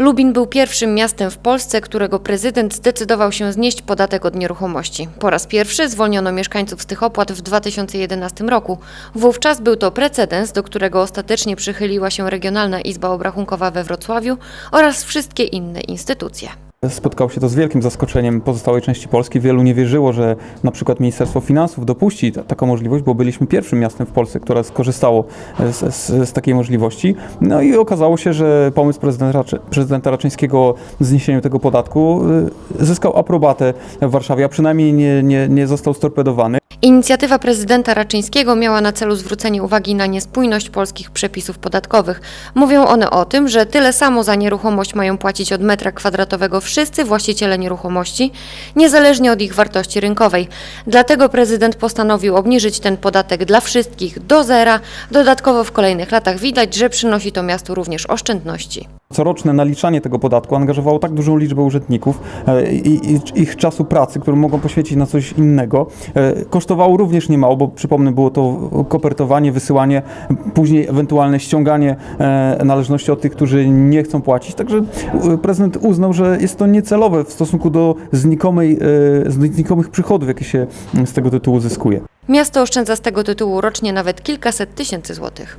Lubin był pierwszym miastem w Polsce, którego prezydent zdecydował się znieść podatek od nieruchomości. Po raz pierwszy zwolniono mieszkańców z tych opłat w 2011 roku. Wówczas był to precedens, do którego ostatecznie przychyliła się Regionalna Izba Obrachunkowa we Wrocławiu oraz wszystkie inne instytucje. Spotkało się to z wielkim zaskoczeniem pozostałej części Polski. Wielu nie wierzyło, że na przykład Ministerstwo Finansów dopuści ta- taką możliwość, bo byliśmy pierwszym miastem w Polsce, które skorzystało z, z, z takiej możliwości. No i okazało się, że pomysł prezydenta, prezydenta Raczyńskiego z zniesieniu tego podatku y, zyskał aprobatę w Warszawie, a przynajmniej nie, nie, nie został storpedowany. Inicjatywa prezydenta Raczyńskiego miała na celu zwrócenie uwagi na niespójność polskich przepisów podatkowych. Mówią one o tym, że tyle samo za nieruchomość mają płacić od metra kwadratowego wszyscy właściciele nieruchomości, niezależnie od ich wartości rynkowej. Dlatego prezydent postanowił obniżyć ten podatek dla wszystkich do zera. Dodatkowo w kolejnych latach widać, że przynosi to miastu również oszczędności. Coroczne naliczanie tego podatku angażowało tak dużą liczbę urzędników e, i, ich czasu pracy, który mogą poświęcić na coś innego, e, kosztowało również niemało, bo przypomnę, było to kopertowanie, wysyłanie, później ewentualne ściąganie e, należności od tych, którzy nie chcą płacić. Także prezydent uznał, że jest to niecelowe w stosunku do znikomej, znikomych przychodów, jakie się mm, z tego tytułu zyskuje. Miasto oszczędza z tego tytułu rocznie nawet kilkaset tysięcy złotych.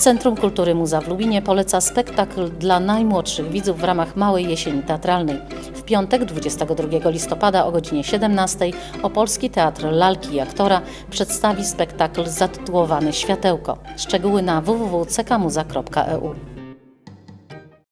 Centrum Kultury Muza w Lubinie poleca spektakl dla najmłodszych widzów w ramach Małej Jesieni Teatralnej. W piątek 22 listopada o godzinie 17 Opolski Teatr Lalki i Aktora przedstawi spektakl zatytułowany Światełko. Szczegóły na www.cekmuza.eu.